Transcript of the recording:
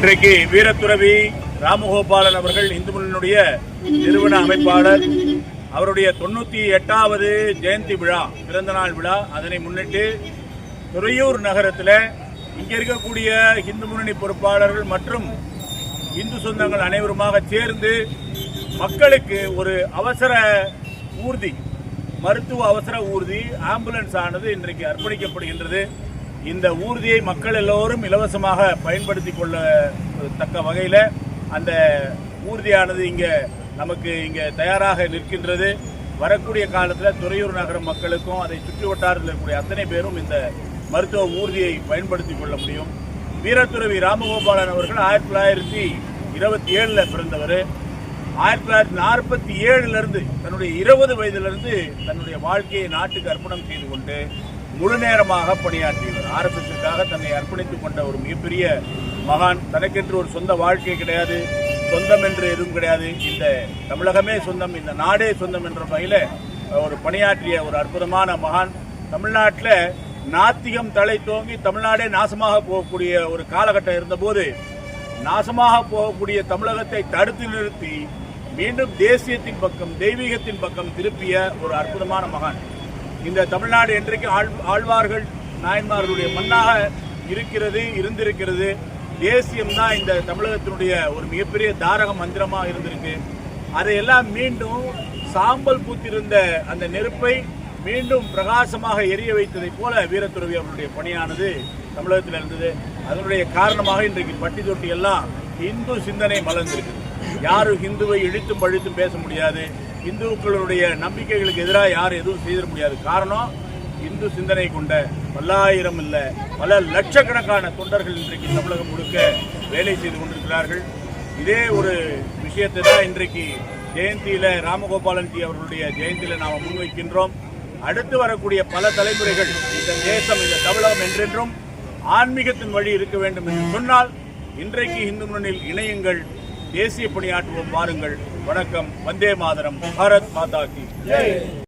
இன்றைக்கு வீரத்துறவி ராமகோபாலன் அவர்கள் இந்து முன்னணியுடைய நிறுவன அமைப்பாளர். அவருடைய தொண்ணூற்றி எட்டாவது ஜெயந்தி விழா பிறந்த நாள் விழா. அதனை முன்னிட்டு துறையூர் நகரத்தில் இங்கே இருக்கக்கூடிய இந்து முன்னணி பொறுப்பாளர்கள் மற்றும் இந்து சொந்தங்கள் அனைவருமாக சேர்ந்து மக்களுக்கு ஒரு அவசர ஊர்தி மருத்துவ அவசர ஊர்தி ஆம்புலன்ஸ் ஆனது இன்றைக்கு அர்ப்பணிக்கப்படுகின்றது. இந்த ஊர்தியை மக்கள் எல்லோரும் இலவசமாக பயன்படுத்தி கொள்ள தக்க வகையில் அந்த ஊர்தியானது இங்கே நமக்கு இங்கே தயாராக நிற்கின்றது. வரக்கூடிய காலத்தில் துறையூர் நகர மக்களுக்கும் அதை சுற்றி வட்டாரத்தில் இருக்கக்கூடிய அத்தனை பேரும் இந்த மருத்துவ ஊர்தியை பயன்படுத்தி கொள்ள முடியும். வீரத்துறவி ராமகோபாலன் அவர்கள் ஆயிரத்தி தொள்ளாயிரத்தி இருபத்தி ஏழில் பிறந்தவர். ஆயிரத்தி தொள்ளாயிரத்தி நாற்பத்தி ஏழுலேருந்து தன்னுடைய இருபது வயதிலிருந்து தன்னுடைய வாழ்க்கையை நாட்டுக்கு அர்ப்பணம் செய்து கொண்டு முழு நேரமாக பணியாற்றியவர். ஆர்எஸ்எஸ்க்காக தன்னை அர்ப்பணித்துக் கொண்ட ஒரு மிகப்பெரிய மகான். தனக்கென்று ஒரு சொந்த வாழ்க்கை கிடையாது. சொந்தம் என்று எதுவும் கிடையாது. இந்த தமிழகமே சொந்தம் இந்த நாடே சொந்தம் என்ற வகையில் ஒரு பணியாற்றிய ஒரு அற்புதமான மகான். தமிழ்நாட்டில் நாத்திகம் தலை தோங்கி தமிழ்நாடே நாசமாக போகக்கூடிய ஒரு காலகட்டம் இருந்தபோது நாசமாக போகக்கூடிய தமிழகத்தை தடுத்து நிறுத்தி மீண்டும் தேசியத்தின் பக்கம் தெய்வீகத்தின் பக்கம் திருப்பிய ஒரு அற்புதமான மகான். இந்த தமிழ்நாடு என்றைக்கு ஆழ் ஆழ்வார்கள் நாயன்மார்களுடைய மண்ணாக இருக்கிறது இருந்திருக்கிறது தேசியம் தான் இந்த தமிழகத்தினுடைய ஒரு மிகப்பெரிய தாரக மந்திரமாக இருந்திருக்கு. அதையெல்லாம் மீண்டும் சாம்பல் பூத்திருந்த அந்த நெருப்பை மீண்டும் பிரகாசமாக எரிய வைத்ததைப் போல வீரத்துறவி அவருடைய பணியானது தமிழகத்தில் இருந்தது. அதனுடைய காரணமாக இன்றைக்கு பட்டி தொட்டி எல்லாம் இந்து சிந்தனை மலர்ந்திருக்கு யாரும் ஹிந்துவை இழுத்தும் பழித்தும் பேச முடியாது. இந்துக்களுடைய நம்பிக்கைகளுக்கு எதிராக யாரும் எதுவும் செய்திட முடியாது. காரணம் இந்து சிந்தனை கொண்ட பல்லாயிரம் இல்லை பல லட்சக்கணக்கான தொண்டர்கள் இன்றைக்கு தமிழகம் முழுக்க வேலை செய்து கொண்டிருக்கிறார்கள். இதே ஒரு விஷயத்தை தான் இன்றைக்கு ஜெயந்தியில ராமகோபாலன் ஜி அவர்களுடைய ஜெயந்தியில நாம் முன்வைக்கின்றோம். அடுத்து வரக்கூடிய பல தலைமுறைகள் இந்த தேசம் இந்த தமிழகம் என்றென்றும் ஆன்மீகத்தின் வழி இருக்க வேண்டும் என்று சொன்னால் இன்றைக்கு இந்து முன்னணியில் இணையுங்கள். தேசிய பணியாற்றுவோம் வாருங்கள் வணக்கம். வந்தே மாதரம். பாரத் மாதா கி.